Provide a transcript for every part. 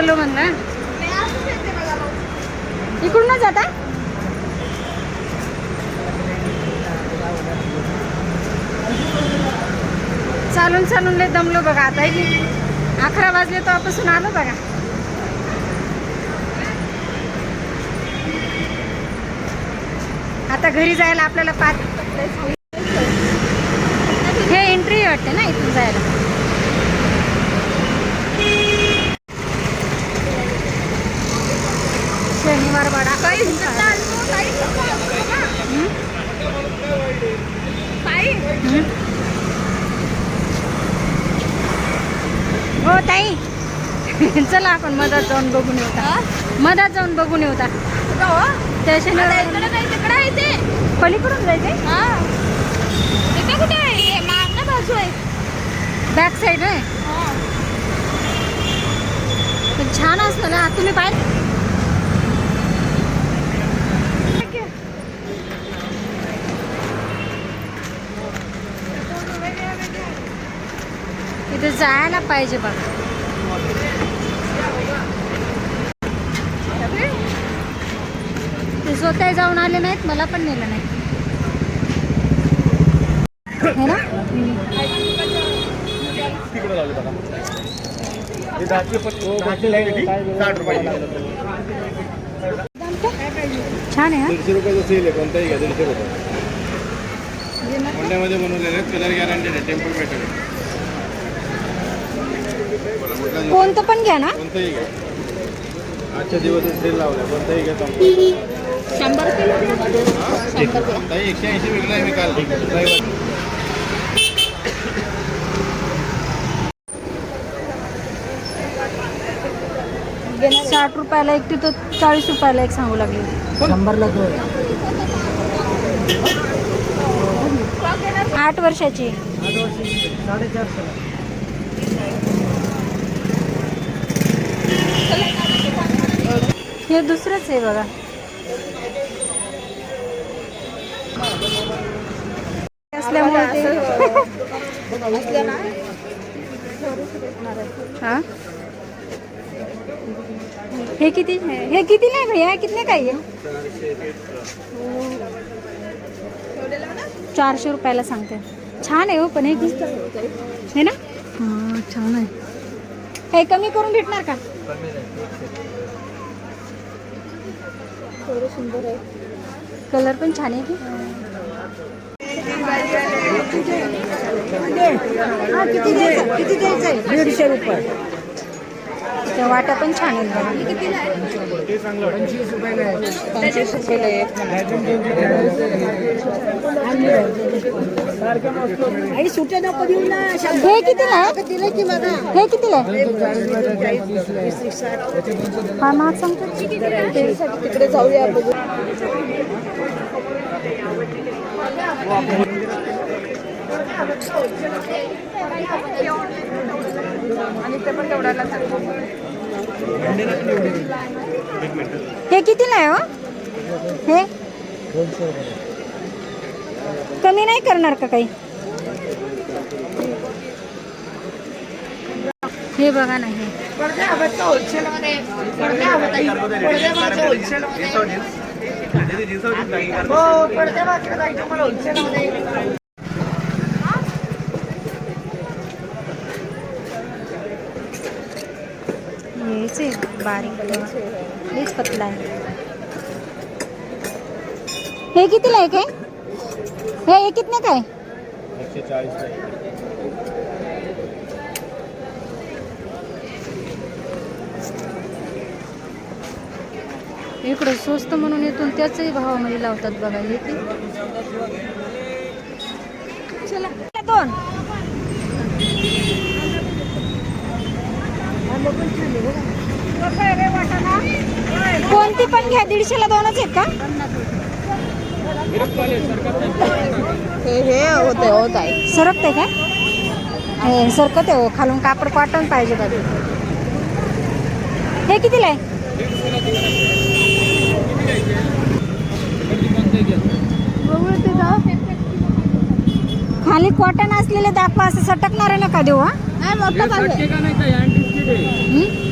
चलो म्हणला. इकडूनच जाता चालून चालून लय दमलो बघा आता की अकरा वाजले तेव्हापासून आलो बघा. आता घरी जायला आपल्याला पाच हे एंट्री वाटते ना इथून जायला. शनिवार वाडा? हो? ताई. चला आपण मधात जाऊन बघून येऊ आता. मधात जाऊन बघून येऊ आता. त्या शनिवार पलीकडून जायचे कुठे बाजू आहे. बॅक साईड आहे? छान असतं ना. तुम्ही पाहिजे तिथे जायला पाहिजे बघा. ते स्वतः जाऊन आले नाहीत मला पण नेलं नाही. है ना? छान आहे हा? दीडशे रुपयाचं सेल आहे कोणताही घ्या दीडशे रुपये. मोंड्यामध्ये बनवलेले कलर गॅरंटेड आहे टेम्पल आहे. कोणतं पण घ्या ना. कोणताही घ्या. आजच्या दिवस सेल लावला कोणताही घ्या चांगलं. शंभर ताई एकशे ऐंशी विकला आहे मी काल. रविवारी. साठ रुपयाला एक तिथं चाळीस रुपयाला एक सांगू लागले. शंभरला आठ वर्षाची. हे दुसरंच आहे बघा. असल्यामुळे ते हा? हे किती? हे किती नाही भैया? कितने का आहे? चारशे रुपयाला सांगते. छान आहे हो पण हे हे ना? हा छान आहे. हे कमी करून भेटणार का? कलर पण छान आहे की? किती द्यायचं? किती द्यायचं? दीडशे रुपये. त्या वाट्या पण छान आहेत बघा ते चांगलं वाटतं. आई सुट्या नको देऊ ना हे कितीला आहे? दिलं की बघा हे कितीला आहे? हा महाग सांगतो तिकडे जाऊया बघू हे कितीला आहे हो? हे? कमी नाही करणार का काही? हे बघा नाही होलसेल मध्ये पडद्या हवं ताई पडद्या मागं होलसेल मध्ये हो पडद्या मागं ताई तुम्हाला होलसेल मध्ये हेच आहे. बारीक हेच पतला आहे. हे कितीला आहे काय? हे हे कितने काय? एकशे चाळीस इकडं स्वस्त म्हणून येतून त्याचही भावामध्ये लावतात बघा येते चला दोन कोणती पण घ्या दीडशेला दोनच आहेत का? हे हे होते होत आहे. सरकते काय हे सरकते हो खालून कापड कॉटन पाहिजे बघा. हे कितीला आहे? खाली कॉटन असलेले दाखवा असं सटकणारे नका देऊ हा. नाही मोठं पाहिजे. हं?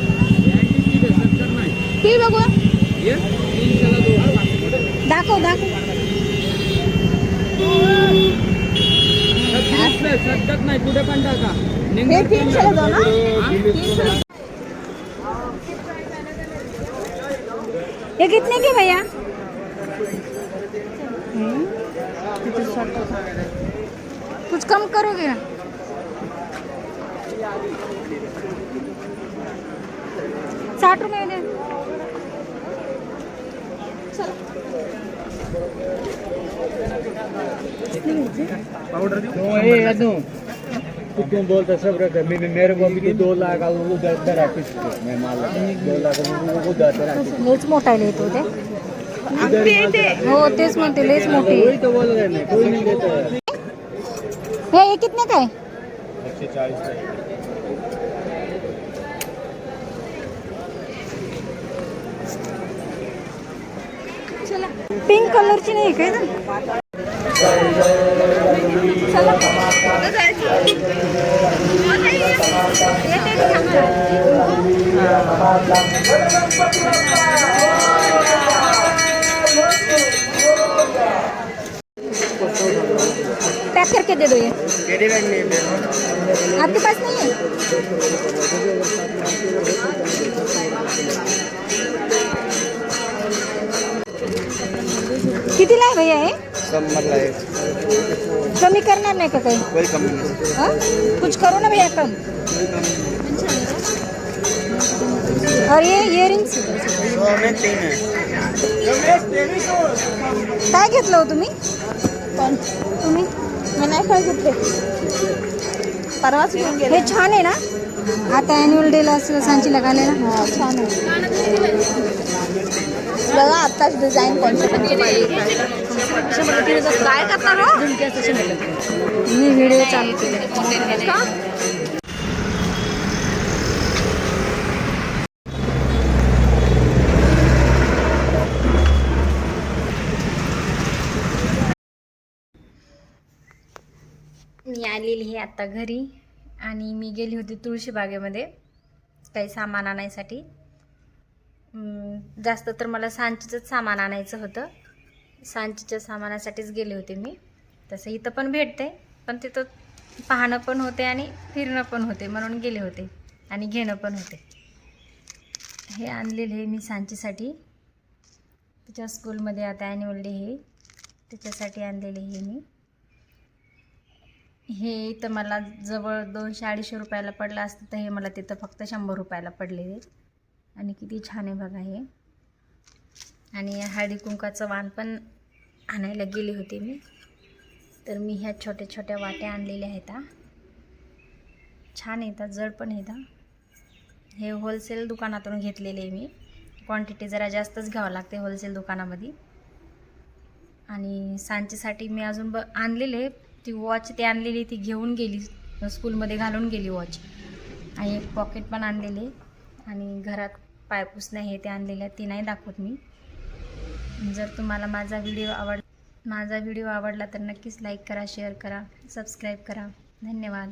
नाही कुठे पण टाका ये कितने के भैया. कुछ कम करोगे? ना साठ रुपये पाउडर तू क्यों बोलता सब रखा मैं मेरे को भी तो दो लाख आ, वो उधर उधर है किसी को मैं मान लेता दो लाख वो- वो उधर उधर है लयच मोठायला येतो ते इधर ही माल- हो तेच म्हणते लयच मोठी वही तो बोल रहे हैं कोई नहीं देता है हे हे कितने काय एक सौ चालीस का। पिंक कलरची नाही काय ना पैक करके दे दो ये। आपके पास नहीं है? कितीला आहे भैया हे है कमी करणार नाही का काही? कोई कमी नहीं. हाँ? कुछ करो ना भैया कम. और ये इयरिंग्स सौ में तीन है काय घेतलं हो तुम्ही? पण तुम्ही? मी नाही काय घेतले. परवाच घेऊन गेले. हे छान आहे ना? आता अॅन्युअल डेला असं सांचीला घालायला हा छान आहे. बघा आत्ताच डिझाईन कोणते काय करणार हो? मी व्हिडिओ चालू केले का? मी आलेली आहे आत्ता घरी आणि मी गेली होती तुळशीबागेमध्ये काही सामान आणायसाठी. जास्त तर मला सांचीचंच सामान आणायचं होतं. सांचीच्या सामानासाठीच गेले होते मी. तसं इथं पण भेटते पण तिथं पाहणं पण होते आणि फिरणं पण होते म्हणून गेले होते आणि घेणं पण होते. हे आणलेले आहे मी सांचीसाठी. तिच्या स्कूलमध्ये आता ॲन्युअल डे हे त्याच्यासाठी आणलेले हे मी. हे इथं मला जवळ दोनशे अडीचशे रुपयाला पडलं असतं तर हे मला तिथं फक्त शंभर रुपयाला पडलेले आणि किती छान आहे बघा हे. आणि हळदी कुंकाचं वाण पण आणायला गेली होती मी. तर मी ह्या छोट्या छोट्या वाट्या आणलेल्या आहेत छान येतात जड पण येतात हे. होलसेल दुकानातून घेतलेले आहे मी. क्वांटिटी जरा जास्तच घ्यावं लागते होलसेल दुकानामध्ये. आणि सांचेसाठी मी अजून ब आणलेले ती वॉच ती आणलेली ती घेऊन गेली. स्कूलमध्ये घालून गेली वॉच आणि एक पॉकेट पण आणलेले आणि घरात पायपुसणं हे ते आणलेल्या आहे ती नाही दाखवत मी. जर तुम्हाला माझा व्हिडिओ आवड माझा व्हिडिओ आवडला तर नक्कीच लाईक करा शेअर करा सबस्क्राईब करा. धन्यवाद.